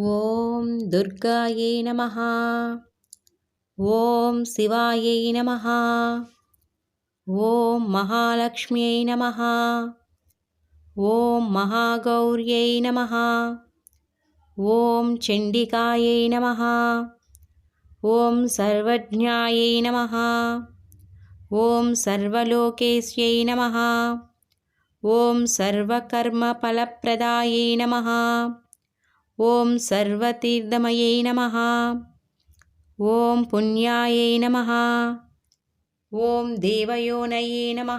ॐ दुर्गायै नमः। ॐ शिवायै नमः। ॐ महालक्ष्म्यै नमः। ॐ महागौर्यै नमः। ॐ चण्डिकायै नमः। ॐ सर्वज्ञायै नमः। ॐ सर्वलोकेश्यै नमः। ॐ सर्वकर्मफलप्रदायै नमः ఓం సర్వతీర్థమయై నమ. ఓం పుణ్యాయై నమ. ఓం దేవయోనయే నమ.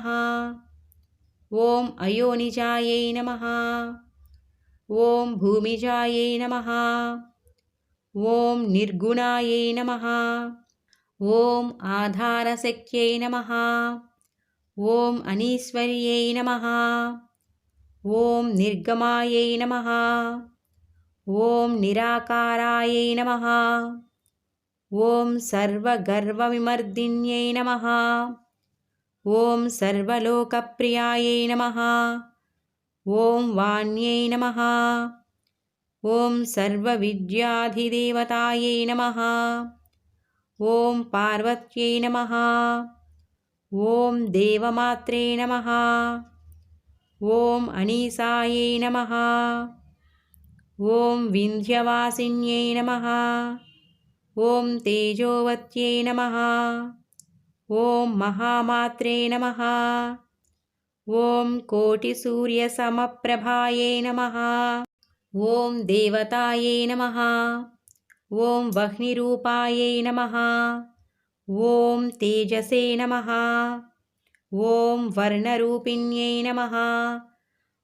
ఓం అయోనిజాయై నమ. ఓం భూమిజాయై నమ. ఓం నిర్గుణాయై నమ. ఓం ఆధారశక్త్యై నమ. ఓం అనీశ్వర్యై నమ. ఓం నిర్గమాయై నమ. ఓం నిరాకారాయై నమ. ఓం సర్వగర్వవిమర్దిన్యై నమ. ఓం సర్వలోకప్రియాయై నమ. ఓం వాణ్యై నమ. ఓం సర్వవిద్యాధిదేవతాయై నమ. ఓం పార్వత్యై నమ. ఓం దేవమాత్రే నమ. ఓం అనీసాయై నమ. ఓం వింధ్యవాసిన్యై నమ. ఓం తేజోవత్యై నమ. ఓం మహామాత్రే నమ. ఓం కోటిసూర్యసమప్రభాయే నమ. ఓం దేవతాయై నమ. ఓం వహ్నిరూపాయై నమ. ఓం తేజసే నమ. ఓం వర్ణరూపిణ్యై నమ.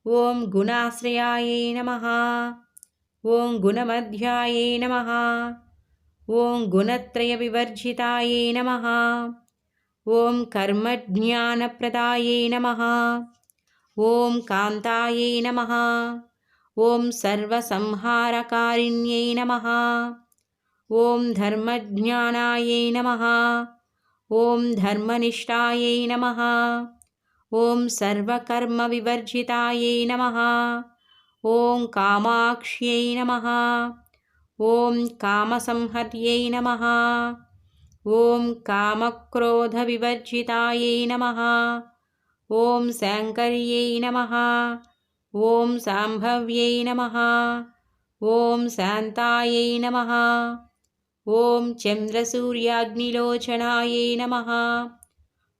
ఓం గుణాశ్రయాయై నమ. ॐ गुणमध्याये नमः। ॐ गुणत्रयविवर्जिताय नमः। ॐ कर्मज्ञानप्रदाय नमः। ॐ कान्ताय नमः। ॐ सर्वसंहारकारिण्यै नमः। ॐ धर्मज्ञानायै नमः। ॐ धर्मनिष्ठायै नमः। ॐ सर्वकर्मविवर्जितायै नमः। ఓం కామాక్ష్యై నమ. ఓం కామసంహర్యై నమ. ఓం కామక్రోధ వివర్జితాయై నమ. ఓం శాంకర్యై నమ. ఓం సాంభవ్యై నమ. ఓం శాంతాయై నమ. ఓం చంద్రసూర్యాగ్నిలోచనాయై నమ.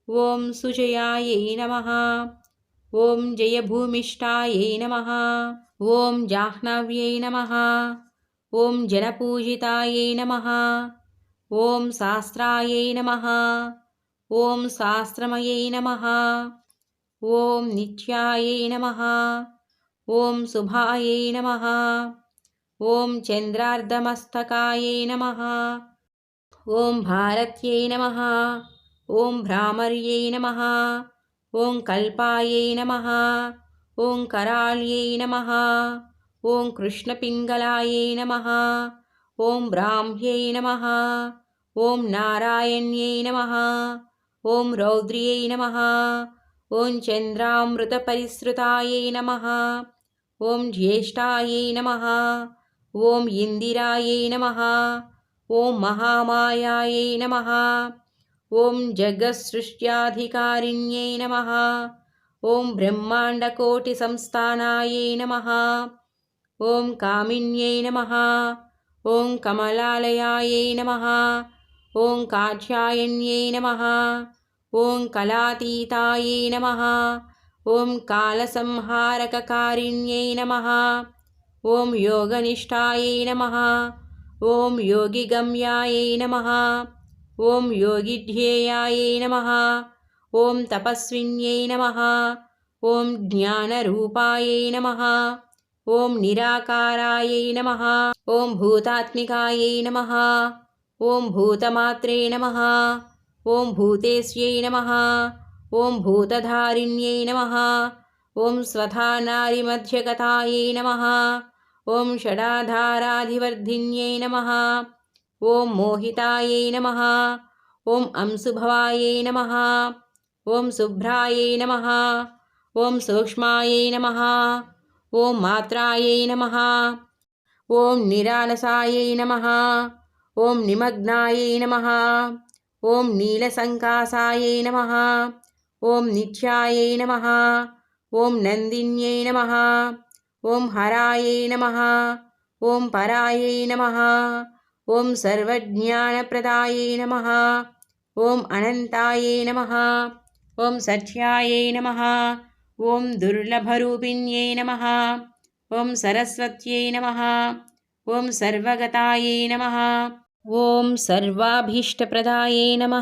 ఓం సుజయాయై నమ. ఓం జయభూమిష్టాయై నమ. ఓం జాహ్నవ్యై నమ. ఓం జనపూజితాయై నమ. ఓం శాస్త్రాయై నమ. ఓం శాస్త్రమయై నమ. ఓం నిత్యాయై నమ. ఓం శుభాయై నమ. ఓం చంద్రార్ధమస్తకాయై నమ. ఓం భారత్యై నమ. ఓం భ్రామర్యై నమ. ఓం కల్పాయై నమ. ॐ कराळ्यै नमः। ॐ कृष्णपिङ्गलायै नमः। ॐ ब्राह्म्यै नमः। ॐ नारायण्यै नमः। ॐ रौद्र्यै नमः। ॐ चन्द्रामृतपरिसृतायै नमः। ॐ ज्येष्ठायै नमः। ॐ इन्दिरायै नमः। ॐ महामायायै नमः। ॐ जगत्सृष्ट्याधिकारिण्यै नमः। ॐ ब्रह्माण्डकोटिसंस्थानायै नमः। ॐ कामिन्यै नमः। ॐ कमलालयायै नमः। ॐ काठ्यायण्यै नमः। ॐ कलातीतायै नमः। ॐ कालसंहारककारिण्यै नमः। ॐ योगनिष्ठायै नमः। ॐ योगिगम्यायै नमः। ॐ योगिध्येयायै नमः। ఓం తపస్విన్యై నమ ఓం జ్ఞానరూపాయై నమ ఓం నిరాకారాయై నమ ఓం భూతాత్మికాయై నమ ఓం భూతమాత్రే నమ ఓం భూతేశ్యై నమ ఓం భూతధారిణ్యై నమ ఓం స్వధానారిమధ్యగతాయై నమ ఓం షడాధారాధివర్ధిన్యై నమ ఓం మోహితాయై నమ ఓం అంశుభవాయై నమ ఓం శుభ్రాయై నమ ఓం సూక్ష్మాయై నమ ఓం మాత్రాయై నమ ఓం నిరాలసాయై నమ ఓం నిమగ్నాయై నమ ఓం నీలసంకాసాయై నమ ఓం నిత్యాయై నమ ఓం నందిన్యై నమ ఓం హరాయై నమ ఓం పరాయై నమ ఓం సర్వజ్ఞానప్రదాయై నమ ఓం అనంతాయై నమ ఓం సత్యాయై నమ. ఓం దుర్లభరూపిణ్యై నమ. ఓం సరస్వత్యై నమ. ఓం సర్వగతాయై నమ. ఓం సర్వాభీష్టప్రదాయై నమ.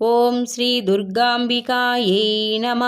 ఓం శ్రీ దుర్గాంబికాయై నమ.